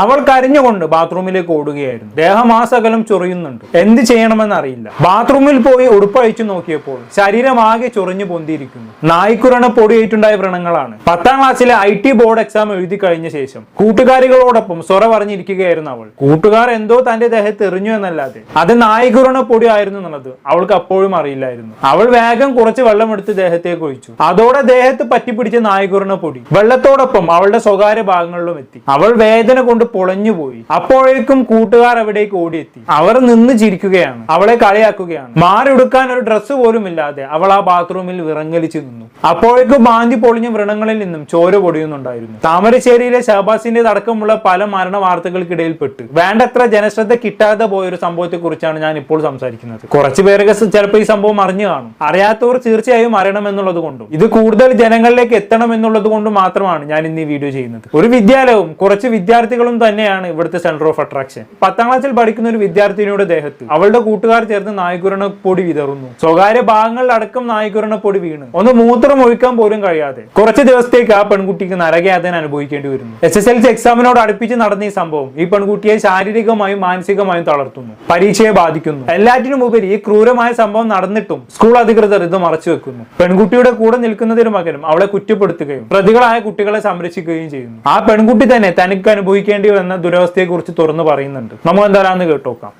അവൾ കരഞ്ഞുകൊണ്ട് ബാത്റൂമിലേക്ക് ഓടുകയായിരുന്നു. ദേഹം ആ സകലം ചൊറിയുന്നുണ്ട്. എന്ത് ചെയ്യണമെന്ന് അറിയില്ല ബാത്റൂമിൽ പോയി ഉടുപ്പഴിച്ചു നോക്കിയപ്പോൾ ശരീരമാകെ ചൊറിഞ്ഞു പൊന്തിയിരിക്കുന്നു. നായ്ക്കുരണ പൊടിയേറ്റുണ്ടായ വ്രണങ്ങളാണ്. പത്താം ക്ലാസ്സിലെ ഐ ടി ബോർഡ് എക്സാം എഴുതി കഴിഞ്ഞ ശേഷം കൂട്ടുകാരികളോടൊപ്പം സ്വറ പറഞ്ഞിരിക്കുകയായിരുന്നു അവൾ. കൂട്ടുകാർ എന്തോ തന്റെ ദേഹത്ത് എറിഞ്ഞു എന്നല്ലാതെ. അത് നായ്ക്കുരണ പൊടി ആയിരുന്നു എന്നുള്ളത് അവൾക്ക് അപ്പോഴും അറിയില്ലായിരുന്നു. അവൾ വേഗം കുറച്ച് വെള്ളമെടുത്ത് ദേഹത്തേക്ക് ഒഴിച്ചു. അതോടെ ദേഹത്ത് പറ്റിപ്പിടിച്ച നായ്ക്കുരണ പൊടി വെള്ളത്തോടൊപ്പം അവളുടെ സ്വകാര്യ ഭാഗങ്ങളിലും എത്തി. അവൾ വേദന കൊണ്ട് പൊളഞ്ഞുപോയി. അപ്പോഴേക്കും കൂട്ടുകാർ അവിടേക്ക് ഓടിയെത്തി. അവർ നിന്ന് ചിരിക്കുകയാണ്. അവളെ കളിയാക്കുകയാണ്. മാറി ഉടുക്കാൻ ഒരു ഡ്രസ്സ് പോലും ഇല്ലാതെ അവൾ ആ ബാത്റൂമിൽ വിറങ്ങലിച്ചു നിന്നു. അപ്പോഴേക്കും മാന്തി പൊളിഞ്ഞ വ്രണങ്ങളിൽ നിന്നും ചോര പൊടിയുന്നുണ്ടായിരുന്നു. താമരശ്ശേരിയിലെ ഷഹബാസിന്റെ അടക്കമുള്ള പല മരണ വാർത്തകൾക്കിടയിൽപ്പെട്ട്. വേണ്ടത്ര ജനശ്രദ്ധ കിട്ടാതെ പോയ ഒരു സംഭവത്തെ കുറിച്ചാണ് ഞാൻ ഇപ്പോൾ സംസാരിക്കുന്നത്. കുറച്ചു പേരൊക്കെ ചിലപ്പോൾ ഈ സംഭവം അറിഞ്ഞു കാണും. അറിയാത്തവർ തീർച്ചയായും അറിയണം എന്നുള്ളത് കൊണ്ടും ഇത് കൂടുതൽ ജനങ്ങളിലേക്ക് എത്തണം എന്നുള്ളത് കൊണ്ടും മാത്രമാണ് ഞാൻ ഇന്ന് ഈ വീഡിയോ ചെയ്യുന്നത്. ഒരു വിദ്യാലയവും കുറച്ച് വിദ്യാർത്ഥികളും തന്നെയാണ് ഇവിടുത്തെ സെന്റർ ഓഫ് അട്രാക്ഷൻ പത്താം ക്ലാസ്സിൽ പഠിക്കുന്ന ഒരു വിദ്യാർത്ഥിനിയുടെ ദേഹത്ത് അവളുടെ കൂട്ടുകാർ ചേർന്ന് നായ്ക്കുരണ പൊടി വിതറുന്നു. സ്വകാര്യ ഭാഗങ്ങളിലടക്കം നായ്ക്കുരണ പൊടി വീണ്. ഒന്ന് മൂത്രം ഒഴിക്കാൻ പോലും കഴിയാതെ കുറച്ച് ദിവസത്തേക്ക് ആ പെൺകുട്ടിക്ക് നരകയാതന അനുഭവിക്കേണ്ടി വരുന്നു. എസ് എസ് എൽ സി എക്സാമിനോട് അടുപ്പിച്ച് നടന്ന ഈ സംഭവം ഈ പെൺകുട്ടിയെ ശാരീരികമായും മാനസികമായും തളർത്തുന്നു. പരീക്ഷയെ ബാധിക്കുന്നു. എല്ലാറ്റിനും ഉപരി ഈ ക്രൂരമായ സംഭവം നടന്നിട്ടും സ്കൂൾ അധികൃതർ ഇത് മറച്ചു വെക്കുന്നു. പെൺകുട്ടിയുടെ കൂടെ നിൽക്കുന്നതിന് അവളെ കുറ്റപ്പെടുത്തുകയും പ്രതികളായ കുട്ടികളെ സംരക്ഷിക്കുകയും ചെയ്യുന്നു. ആ പെൺകുട്ടി തന്നെ തനിക്ക് അനുഭവിക്കേണ്ടി വന്ന ദുരവസ്ഥയെ കുറിച്ച് തുറന്നു പറയുന്നുണ്ട്. നമുക്ക് എന്താണെന്ന് കേട്ടോക്കാം.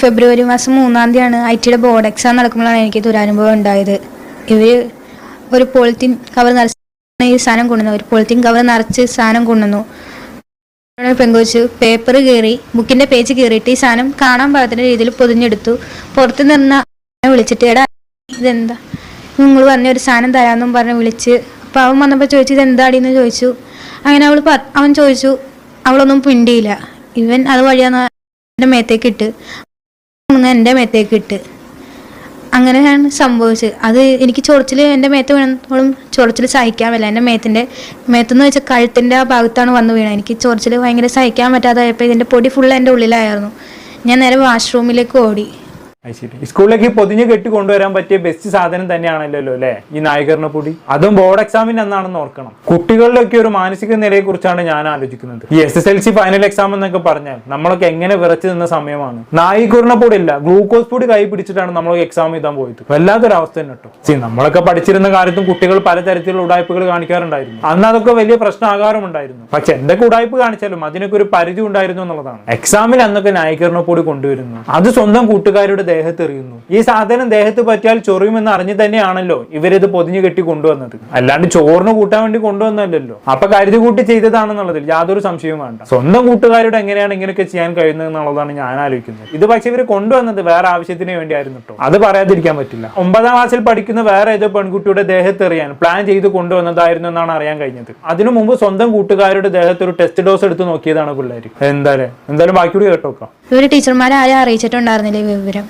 ഫെബ്രുവരി മാസം മൂന്നാം തീയതിയാണ് ഐ ടിയുടെ ബോർഡ് എക്സാം നടക്കുമ്പോഴാണ് എനിക്ക് ദുരനുഭവം ഉണ്ടായത്. ഇവർ ഒരു പോളിത്തീൻ കവർ നിറച്ച് ഈ സാധനം കൊണ്ടുവന്നു. ഒരു പോളിത്തീൻ കവർ നിറച്ച് സാധനം കൊണ്ടുവന്നു. പെങ്കുവച്ച് പേപ്പർ കീറി ബുക്കിന്റെ പേജ് കീറിയിട്ട് ഈ സാധനം കാണാൻ പാകത്തിന്റെ രീതിയിൽ പൊതിഞ്ഞെടുത്തു. പുറത്ത് നിന്ന് വിളിച്ചിട്ട് എടാ ഇതെന്താ? നിങ്ങൾ പറഞ്ഞ ഒരു സാധനം തരാമെന്നും പറഞ്ഞ് വിളിച്ച്. അപ്പോൾ അവൻ വന്നപ്പോൾ ചോദിച്ചു ഇത് എന്താടിന്ന് ചോദിച്ചു. അങ്ങനെ അവൾ അവൻ ചോദിച്ചു അവളൊന്നും പിണ്ടിയില്ല. ഇവൻ അത് വഴിയാന്ന് എന്റെ മേത്തേക്ക് ഇട്ട്. ഒന്ന് എന്റെ മേത്തേക്ക് ഇട്ട്. അങ്ങനെയാണ് സംഭവിച്ചത്. അത് എനിക്ക് ചൊറിച്ചിൽ എന്റെ മേത്ത് വീണപ്പോഴും ചൊറിച്ചിൽ സഹിക്കാൻ പറ്റില്ല. എന്റെ മേത്തിന്റെ മേത്തെന്ന് വെച്ചാൽ കഴുത്തിന്റെ ആ ഭാഗത്താണ് വന്ന് വീണത്. എനിക്ക് ചൊറിച്ചിൽ ഭയങ്കര സഹിക്കാൻ പറ്റാതായപ്പോൾ ഇതിന്റെ പൊടി ഫുൾ എന്റെ ഉള്ളിലായിരുന്നു. ഞാൻ നേരെ വാഷ്റൂമിലേക്ക് ഓടി. സ്കൂളിലേക്ക് പൊതിഞ്ഞ് കെട്ടി കൊണ്ടുവരാൻ പറ്റിയ ബെസ്റ്റ് സാധനം തന്നെയാണല്ലോ അല്ലേ? ഈ നായകരണ പൊടി. അതും ബോർഡ് എക്സാമിന് എന്നാണെന്ന് ഓർക്കണം. കുട്ടികളിലൊക്കെ ഒരു മാനസിക നിലയെ കുറിച്ചാണ് ഞാൻ ആലോചിക്കുന്നത്. ഈ S S L C final exam എന്നൊക്കെ പറഞ്ഞാൽ നമ്മളൊക്കെ എങ്ങനെ വിറച്ചു നിന്ന സമയമാണ്. നായികുറിന പൊടി ഇല്ല ഗ്ലൂക്കോസ് പൊടി കൈ പിടിച്ചിട്ടാണ് നമ്മളൊക്കെ എക്സാം എഴുതാൻ പോയത്. വല്ലാത്തൊരു അവസ്ഥ തന്നെ കേട്ടോ. സി നമ്മളൊക്കെ പഠിച്ചിരുന്ന കാലത്തും കുട്ടികൾ പലതരത്തിലുള്ള ഉടായ്പകൾ കാണിക്കാറുണ്ടായിരുന്നു. അന്ന് അതൊക്കെ വലിയ പ്രശ്നമാകാറുമുണ്ടായിരുന്നു. പക്ഷെ എന്തൊക്കെ ഉടായ്പ കാണിച്ചാലും അതിനൊക്കെ ഒരു പരിധി ഉണ്ടായിരുന്നു എന്നുള്ളതാണ്. എക്സാമിൽ അന്നൊക്കെ നായികരണ പൊടി കൊണ്ടുവരുന്നു. അത് സ്വന്തം കൂട്ടുകാരുടെ ദേഹത്ത് എറിയുന്നു ഈ സാധനം ദേഹത്ത് പറ്റിയാൽ ചൊറിയുമെന്ന് അറിഞ്ഞു തന്നെയാണല്ലോ ഇവരിത് പൊതിഞ്ഞു കെട്ടി കൊണ്ടുവന്നത്. അല്ലാണ്ട് ചോറിന് കൂട്ടാൻ വേണ്ടി കൊണ്ടുവന്നല്ലോ അപ്പൊ കരുതി കൂട്ടി ചെയ്തതാണെന്നുള്ളതിൽ യാതൊരു സംശയവും വേണ്ട. സ്വന്തം കൂട്ടുകാരോട് എങ്ങനെയാണ് ഇങ്ങനെയൊക്കെ ചെയ്യാൻ കഴിയുന്നത് എന്നുള്ളതാണ് ഞാൻ ആലോചിക്കുന്നത്. ഇത് പക്ഷെ ഇവർ കൊണ്ടുവന്നത് വേറെ ആവശ്യത്തിന് വേണ്ടിയായിരുന്നു കേട്ടോ അത് പറയാതിരിക്കാൻ പറ്റില്ല. ഒമ്പതാം ക്ലാസ്സിൽ പഠിക്കുന്ന വേറെ ഏതോ പെൺകുട്ടിയുടെ ദേഹത്തെറിയാൻ പ്ലാൻ ചെയ്ത് കൊണ്ടുവന്നതായിരുന്നു എന്നാണ് അറിയാൻ കഴിഞ്ഞത്. അതിനു മുമ്പ് സ്വന്തം കൂട്ടുകാരുടെ ദേഹത്ത് ഒരു ടെസ്റ്റ് ഡോസ് എടുത്ത് നോക്കിയതാണ് പിള്ളേർ എന്തായാലും എന്തായാലും ബാക്കിയോട് കേട്ടോക്കാം. ഇവർ ടീച്ചർമാരെ ആരും അറിയിച്ചിട്ടുണ്ടായിരുന്നില്ല ഈ വിവരം?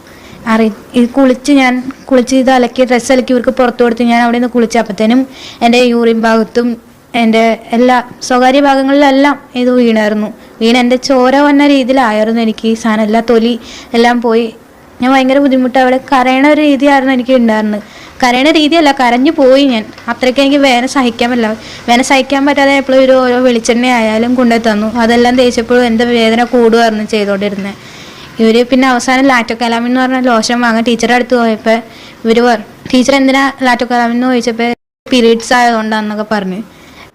അറി ഇത് കുളിച്ച് ഞാൻ കുളിച്ച് ഇത് അലക്കി ഡ്രസ്സ് അലക്കി ഇവർക്ക് പുറത്തു കൊടുത്ത് ഞാൻ അവിടെ നിന്ന് കുളിച്ച് അപ്പത്തേനും എന്റെ യൂറിൻ ഭാഗത്തും എന്റെ എല്ലാ സ്വകാര്യ ഭാഗങ്ങളിലെല്ലാം ഇത് വീണായിരുന്നു. വീണ് എന്റെ ചോര വന്ന രീതിയിലായിരുന്നു എനിക്ക് ഈ സാധനം. എല്ലാ തൊലി എല്ലാം പോയി. ഞാൻ ഭയങ്കര ബുദ്ധിമുട്ട്. അവിടെ കരയണ ഒരു രീതിയായിരുന്നു എനിക്ക് ഉണ്ടായിരുന്നത്. കരയണ രീതിയല്ല കരഞ്ഞു പോയി ഞാൻ. അത്രയ്ക്ക് എനിക്ക് വേന സഹിക്കാൻ പറ്റില്ല വേന സഹിക്കാൻ പറ്റാതെ എപ്പോഴും ഒരു ഓരോ വെളിച്ചെണ്ണ ആയാലും കൊണ്ടുപോയി തന്നു. അതെല്ലാം തേച്ചപ്പോഴും എന്റെ വേദന കൂടുമായിരുന്നു ചെയ്തുകൊണ്ടിരുന്നത് ഇവർ പിന്നെ അവസാനം ലാറ്റോ കലാമിൻ എന്ന് പറഞ്ഞ ലോഷൻ വാങ്ങാൻ ടീച്ചറെ അടുത്ത് പോയപ്പോൾ ഇവർ ടീച്ചർ എന്തിനാ ലാറ്റോ കലാമിൻ എന്ന് ചോദിച്ചപ്പോൾ പീരീഡ്സ് ആയതുകൊണ്ടാണെന്നൊക്കെ പറഞ്ഞു.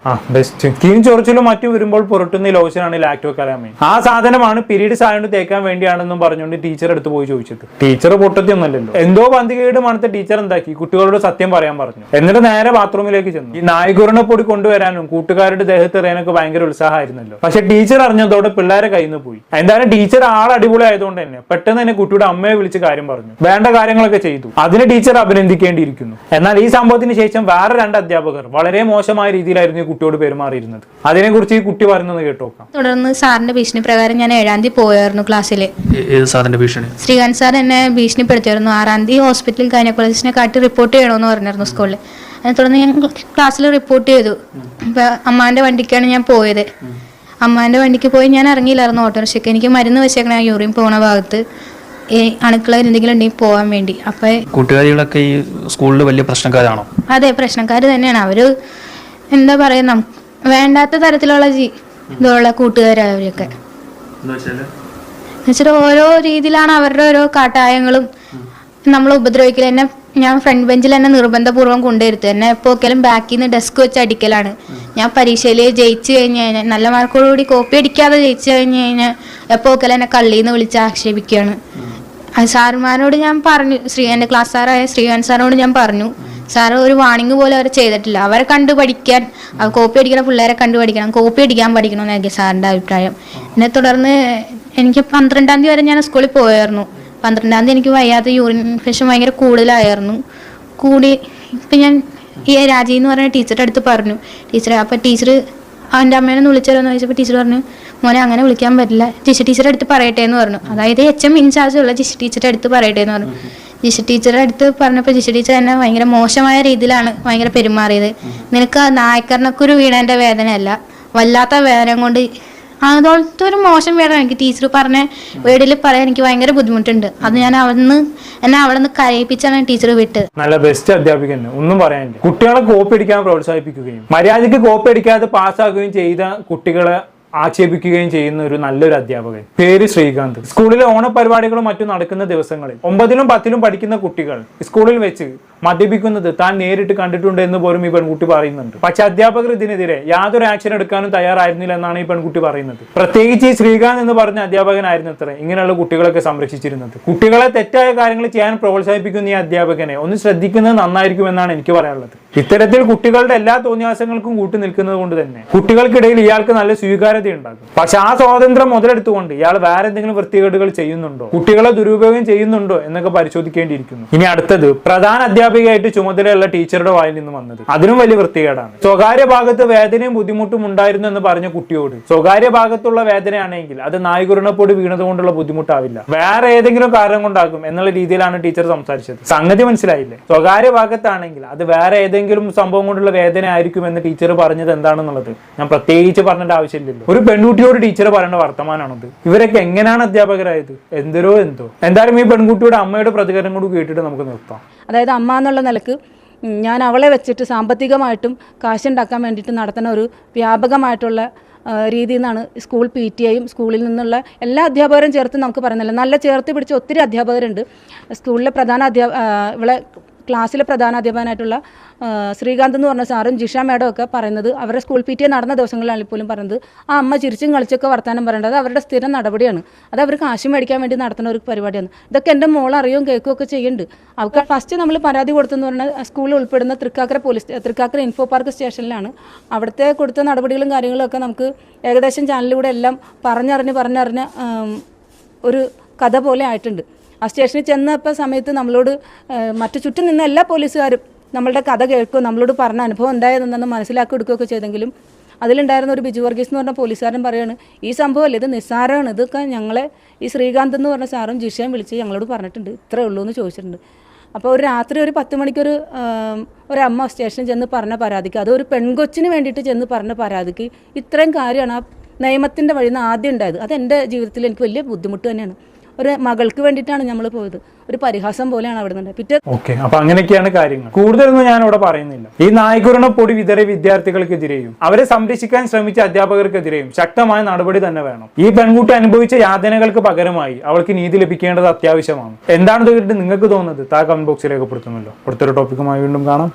ആ ബെസ്റ്റ് കീം ചൊറിച്ചിലും മറ്റും വരുമ്പോൾ പുരട്ടുന്ന ലോഷനാണ് ലാക്ടോ കലാമി. ആ സാധനമാണ് പീരീഡ്സ് ആയതുകൊണ്ട് തേക്കാൻ വേണ്ടിയാണെന്നും പറഞ്ഞുകൊണ്ട് ടീച്ചർ എടുത്ത് പോയി ചോദിച്ചത് ടീച്ചർ പൊട്ടത്തിയൊന്നല്ലല്ലോ എന്തോ പന്തികേട് മണത്തെ ടീച്ചർ എന്താക്കി? കുട്ടികളോട് സത്യം പറയാൻ പറഞ്ഞു. എന്നിട്ട് നേരെ ബാത്റൂമിലേക്ക് ചെന്നു. ഈ നായ്ക്കുറിനെ പൊടി കൊണ്ടുവരാനും കൂട്ടുകാരുടെ ദേഹത്ത് എറിയാനൊക്കെ ഭയങ്കര ഉത്സാഹമായിരുന്നല്ലോ. പക്ഷെ ടീച്ചർ അറിഞ്ഞതോടെ പിള്ളേരെ കയ്യിൽ നിന്ന് പോയി. എന്തായാലും ടീച്ചർ ആൾ അടിപൊളി ആയതുകൊണ്ട് തന്നെ പെട്ടെന്ന് തന്നെ കുട്ടിയുടെ അമ്മയെ വിളിച്ച് കാര്യം പറഞ്ഞു. വേണ്ട കാര്യങ്ങളൊക്കെ ചെയ്തു. അതിന് ടീച്ചർ അഭിനന്ദിക്കേണ്ടിയിരിക്കുന്നു. എന്നാൽ ഈ സംഭവത്തിന് ശേഷം വേറെ രണ്ട് അധ്യാപകർ വളരെ മോശമായ രീതിയിലായിരുന്നു കുട്ടിയോട് പെരുമാറിയിരുന്നത്? അതിനെക്കുറിച്ച് ഈ കുട്ടി പറയുന്നത് കേട്ടോക്കാം. തുടർന്ന് സാറിന്റെ ഭീഷണി പ്രകാരം ഞാൻ ഏഴാം തീയതി പോയായിരുന്നു ക്ലാസ്സിൽ. ഏത് സാറിന്റെ ഭീഷണി? ശ്രീകാന്ത് സാർ എന്നെ ഭീഷണിപ്പെടുത്തിയായിരുന്നു. ആറാം തീയതി ഹോസ്പിറ്റലിൽ ഗൈനക്കോളജിസ്റ്റിനെ കാട്ടി റിപ്പോർട്ട് ചെയ്യണമെന്ന് പറഞ്ഞിരുന്നു സ്കൂളിൽ അതിനെ തുടർന്ന് ഞാൻ ക്ലാസ്സിൽ റിപ്പോർട്ട് ചെയ്തു. അമ്മാന്റെ അമ്മാന്റെ വണ്ടിക്കാണ് ഞാൻ പോയത്. അമ്മാന്റെ വണ്ടിക്ക് പോയി ഞാൻ ഇറങ്ങിയില്ലായിരുന്നു ഓട്ടോറിക്ഷയ്ക്ക്. എനിക്ക് മരുന്ന് വെച്ചേക്കണ യൂറിൻ പോണ ഭാഗത്ത്. ഈ അണുക്കൾ എന്തെങ്കിലും ഉണ്ടെങ്കിൽ പോകാൻ വേണ്ടി. അപ്പൊ കൂട്ടുകാരികളൊക്കെ ഈ സ്കൂളിൽ വലിയ പ്രശ്നക്കാരാണോ? അതെ പ്രശ്നക്കാർ തന്നെയാണ്. അവർ എന്താ പറയാ വേണ്ടാത്ത തരത്തിലുള്ള ജീ ഇതുള്ള കൂട്ടുകാരവരൊക്കെ എന്ന് വെച്ചാൽ എന്നുവെച്ചാൽ ഓരോ രീതിയിലാണ് അവരുടെ ഓരോ കാട്ടായങ്ങളും നമ്മൾ ഉപദ്രവിക്കൽ എന്നെ ഞാൻ ഫ്രണ്ട് ബെഞ്ചിൽ എന്നെ നിർബന്ധപൂർവം കൊണ്ടുവരുത്തു. എന്നെ എപ്പോഴൊക്കെയും ബാക്കിൽ നിന്ന് ഡെസ്ക് വെച്ച് അടിക്കലാണ്. ഞാൻ പരീക്ഷയിൽ ജയിച്ചു കഴിഞ്ഞ് കഴിഞ്ഞാൽ നല്ല മാർക്കോടുകൂടി കോപ്പി അടിക്കാതെ ജയിച്ചു കഴിഞ്ഞ് കഴിഞ്ഞാൽ എപ്പോഴൊക്കെ എന്നെ കള്ളിന്ന് വിളിച്ച് ആക്ഷേപിക്കുകയാണ് സാറുമാരോട് ഞാൻ പറഞ്ഞു ശ്രീ എന്റെ ക്ലാസ് സാറായ ശ്രീകാന്ത് സാറിനോട് ഞാൻ പറഞ്ഞു. സാറ് ഒരു വാണിംഗ് പോലെ അവർ ചെയ്തിട്ടില്ല. അവരെ കണ്ടു പഠിക്കാൻ കോപ്പി അടിക്കുന്ന പിള്ളേരെ കണ്ടു പഠിക്കണം കോപ്പി അടിക്കാൻ പഠിക്കണം എന്നായിരിക്കും സാറിന്റെ അഭിപ്രായം. എന്നെ തുടർന്ന് എനിക്ക് പന്ത്രണ്ടാം തീയതി വരെ ഞാൻ സ്കൂളിൽ പോയായിരുന്നു. പന്ത്രണ്ടാം തീയതി എനിക്ക് വയ്യാത്ത യൂറിൻ ഇൻഫെക്ഷൻ ഭയങ്കര കൂടുതലായിരുന്നു. കൂടി ഇപ്പം ഞാൻ ഈ രാജി എന്ന് പറഞ്ഞ ടീച്ചറുടെ അടുത്ത് പറഞ്ഞു. ടീച്ചർ അപ്പം ടീച്ചർ അവന്റെ അമ്മേനെ ഒന്ന് വിളിച്ചാലോന്ന് ചോദിച്ചപ്പോൾ ടീച്ചർ പറഞ്ഞു മോനെ അങ്ങനെ വിളിക്കാൻ പറ്റില്ല. ജിഷ ടീച്ചറുടെ അടുത്ത് പറയട്ടെ എന്ന് പറഞ്ഞു. അതായത് എച്ച് എം ഇൻചാർജ് ഉള്ള ജിഷ ടീച്ചറുടെ അടുത്ത് പറയട്ടെ എന്ന് പറഞ്ഞു. ജിഷ ടീച്ചറുടെ അടുത്ത് പറഞ്ഞപ്പോൾ ജിഷ ടീച്ചർ എന്നെ ഭയങ്കര മോശമായ രീതിയിലാണ് ഭയങ്കര പെരുമാറിയത്. നിനക്ക് ആ ഒരു വീണേന്റെ വേദനയല്ല. വല്ലാത്ത വേദന കൊണ്ട് അതുപോലത്തെ ഒരു മോശം വേദന എനിക്ക് ടീച്ചർ പറഞ്ഞ വീടിൽ പറയാൻ എനിക്ക് ഭയങ്കര ബുദ്ധിമുട്ടുണ്ട്. അത് ഞാൻ അവിടുന്ന് എന്നെ അവിടെ നിന്ന് കരയിപ്പിച്ചാണ് ടീച്ചർ വിട്ടത്. നല്ല ബെസ്റ്റ് അധ്യാപികൻ ഒന്നും പറയാനില്ല. കുട്ടികളെ കോപ്പി അടിക്കാൻ പ്രോത്സാഹിപ്പിക്കുകയും മര്യാദയ്ക്ക് കോപ്പി അടിക്കാതെ പാസ്സാക്കുകയും ചെയ്ത കുട്ടികളെ ആക്ഷേപിക്കുകയും ചെയ്യുന്ന ഒരു നല്ലൊരു അധ്യാപകൻ. പേര് ശ്രീകാന്ത്. സ്കൂളിലെ ഓണപരിപാടികളും മറ്റും നടക്കുന്ന ദിവസങ്ങളിൽ ഒമ്പതിലും പത്തിലും പഠിക്കുന്ന കുട്ടികൾ സ്കൂളിൽ വെച്ച് മദ്യപിക്കുന്നത് താൻ നേരിട്ട് കണ്ടിട്ടുണ്ട് എന്ന് പോലും ഈ പെൺകുട്ടി പറയുന്നുണ്ട്. പക്ഷെ അധ്യാപകർ ഇതിനെതിരെ യാതൊരു ആക്ഷൻ എടുക്കാനും തയ്യാറായിരുന്നില്ല എന്നാണ് ഈ പെൺകുട്ടി പറയുന്നത്. പ്രത്യേകിച്ച് ഈ ശ്രീകാന്ത് എന്ന് പറഞ്ഞ അധ്യാപകനായിരുന്നു അത്ര ഇങ്ങനെയുള്ള കുട്ടികളൊക്കെ സംരക്ഷിച്ചിരുന്നത്. കുട്ടികളെ തെറ്റായ കാര്യങ്ങൾ ചെയ്യാൻ പ്രോത്സാഹിപ്പിക്കുന്ന ഈ അധ്യാപകനെ ഒന്ന് ശ്രദ്ധിക്കുന്നത് നന്നായിരിക്കും എന്നാണ് എനിക്ക് പറയാനുള്ളത്. ഇത്തരത്തിൽ കുട്ടികളുടെ എല്ലാ തോന്നിയാസങ്ങൾക്കും കൂട്ടു നിൽക്കുന്നത് കൊണ്ട് തന്നെ കുട്ടികൾക്കിടയിൽ ഇയാൾക്ക് നല്ല സ്വീകാര്യത ഉണ്ടാകും പക്ഷെ ആ സ്വാതന്ത്ര്യം മുതലെടുത്തുകൊണ്ട് ഇയാൾ വേറെ എന്തെങ്കിലും വൃത്തികേടുകൾ ചെയ്യുന്നുണ്ടോ? കുട്ടികളെ ദുരുപയോഗം ചെയ്യുന്നുണ്ടോ എന്നൊക്കെ പരിശോധിക്കേണ്ടിയിരിക്കുന്നു. ഇനി അടുത്തത് പ്രധാന അധ്യാപികയായിട്ട് ചുമതലയുള്ള ടീച്ചറുടെ വായിൽ നിന്ന് വന്നത്. അതിനും വലിയ വൃത്തികേടാണ്. സ്വകാര്യ ഭാഗത്ത് വേദനയും ബുദ്ധിമുട്ടും ഉണ്ടായിരുന്നു എന്ന് പറഞ്ഞ കുട്ടിയോട് സ്വകാര്യ ഭാഗത്തുള്ള വേദനയാണെങ്കിൽ അത് നായ്ക്കുരുണപ്പൊടി വീണതുകൊണ്ടുള്ള ബുദ്ധിമുട്ടാവില്ല. വേറെ ഏതെങ്കിലും കാരണം കൊണ്ടാകും എന്നുള്ള രീതിയിലാണ് ടീച്ചർ സംസാരിച്ചത്. സംഗതി മനസ്സിലായില്ലേ? സ്വകാര്യ ഭാഗത്താണെങ്കിൽ അത് വേറെ ഏതെങ്കിലും സംഭവം കൊണ്ടുള്ള വേദന ആയിരിക്കും എന്ന് ടീച്ചർ പറഞ്ഞത് എന്താണെന്നുള്ളത് ഞാൻ പ്രത്യേകിച്ച് പറഞ്ഞിട്ട് ആവശ്യമില്ലല്ലോ. ഒരു പെൺകുട്ടിയോട് ടീച്ചർ പറയേണ്ട വർത്തമാനാണത് ഇവരൊക്കെ എങ്ങനെയാണ് അധ്യാപകരായത്? എന്തരോ എന്തോ. എന്തായാലും ഈ പെൺകുട്ടിയുടെ അമ്മയുടെ പ്രതികരണം കൂടി കേട്ടിട്ട് നമുക്ക് നിർത്താം. അതായത് അമ്മ എന്നുള്ള നിലയ്ക്ക് ഞാൻ അവളെ വെച്ചിട്ട് സാമ്പത്തികമായിട്ടും കാശുണ്ടാക്കാൻ വേണ്ടിയിട്ട് നടത്തുന്ന ഒരു വ്യാപകമായിട്ടുള്ള രീതിയിൽ നിന്നാണ് സ്കൂൾ പി ടി ഐയും സ്കൂളിൽ നിന്നുള്ള എല്ലാ അധ്യാപകരും ചേർത്ത് നമുക്ക് പറയുന്നില്ല. നല്ല ചേർത്ത് പിടിച്ച ഒത്തിരി അധ്യാപകരുണ്ട്. സ്കൂളിലെ പ്രധാന അധ്യാപ ഇവളെ ക്ലാസ്സിലെ പ്രധാന അധ്യാപകനായിട്ടുള്ള ശ്രീകാന്ത് എന്ന് പറഞ്ഞ സാറും ജിഷ മേഡം ഒക്കെ പറയുന്നത് അവരുടെ സ്കൂൾ പി ടി നടന്ന ദിവസങ്ങളിലാണ് പോലും പറയുന്നത്. ആ അമ്മ ചിരിച്ചും കളിച്ചൊക്കെ വർത്താനം പറയേണ്ടത് അവരുടെ സ്ഥിരം നടപടിയാണ്. അത് അവർ കാശ് മേടിക്കാൻ വേണ്ടി നടത്തുന്ന ഒരു പരിപാടിയാണ്. ഇതൊക്കെ എന്റെ മോൾ അറിയും കേൾക്കുകയും ഒക്കെ ചെയ്യുന്നുണ്ട്. അവർക്ക് ഫസ്റ്റ് നമ്മൾ പരാതി കൊടുത്തെന്ന് പറഞ്ഞാൽ സ്കൂളിൽ ഉൾപ്പെടുന്ന Thrikkakara police Thrikkakara info park സ്റ്റേഷനിലാണ്. അവിടുത്തെ കൊടുത്ത നടപടികളും കാര്യങ്ങളും ഒക്കെ നമുക്ക് ഏകദേശം ചാനലിലൂടെ എല്ലാം പറഞ്ഞറിഞ്ഞ് പറഞ്ഞറിഞ്ഞ് ഒരു കഥ പോലെ ആയിട്ടുണ്ട്. ആ സ്റ്റേഷനിൽ ചെന്നപ്പോൾ സമയത്ത് നമ്മളോട് മറ്റു ചുറ്റും നിന്ന എല്ലാ പോലീസുകാരും നമ്മളുടെ കഥ കേൾക്കുകയോ നമ്മളോട് പറഞ്ഞ അനുഭവം എന്തായതെന്നു മനസ്സിലാക്കി എടുക്കുകയൊക്കെ ചെയ്തെങ്കിലും അതിലുണ്ടായിരുന്ന ഒരു ബിജു വർഗീസ് എന്ന് പറഞ്ഞ പോലീസുകാരൻ പറയാണ് ഈ സംഭവമല്ല ഇത് നിസ്സാരമാണ് ഇതൊക്കെ ഞങ്ങളെ ഈ ശ്രീകാന്ത് എന്ന് പറഞ്ഞ സാറും ജിഷയും വിളിച്ച് ഞങ്ങളോട് പറഞ്ഞിട്ടുണ്ട്. ഇത്രേ ഉള്ളൂ എന്ന് ചോദിച്ചിട്ടുണ്ട്. അപ്പോൾ ഒരു രാത്രി ഒരു പത്ത് മണിക്കൊരു ഒരമ്മ സ്റ്റേഷനിൽ ചെന്ന് പറഞ്ഞ പരാതിക്ക് അതൊരു പെൺകൊച്ചിന് വേണ്ടിയിട്ട് ചെന്ന് പറഞ്ഞ പരാതിക്ക് ഇത്രയും കാര്യമാണ് ആ നിയമത്തിന്റെ വഴിയിൽ നിന്ന് ആദ്യം ഉണ്ടായത്. എന്റെ ജീവിതത്തിൽ എനിക്ക് വലിയ ബുദ്ധിമുട്ട് തന്നെയാണ്. ഒരു മകൾക്ക് വേണ്ടിയിട്ടാണ് നമ്മൾ പോയത്. ഒരു പരിഹാസം പോലെയാണ് അവിടെ നിന്ന് പിറ്റേ ഓക്കെ അപ്പൊ അങ്ങനെയൊക്കെയാണ് കാര്യങ്ങൾ. കൂടുതലൊന്നും ഞാൻ ഇവിടെ പറയുന്നില്ല. ഈ നായ്ക്കുരണ പൊടി വിതറിയ വിദ്യാർത്ഥികൾക്കെതിരെയും അവരെ സംരക്ഷിക്കാൻ ശ്രമിച്ച അധ്യാപകർക്കെതിരെയും ശക്തമായ നടപടി തന്നെ വേണം. ഈ പെൺകുട്ടി അനുഭവിച്ച യാതനകൾക്ക് പകരമായി അവൾക്ക് നീതി ലഭിക്കേണ്ടത് അത്യാവശ്യമാണ്. എന്താണ് കേട്ടിട്ട് നിങ്ങൾക്ക് തോന്നുന്നത്? താ കമന്റ് ബോക്സിൽ രേഖപ്പെടുത്തുമല്ലോ. അടുത്തൊരു ടോപ്പിക്കുമായി വീണ്ടും കാണാം.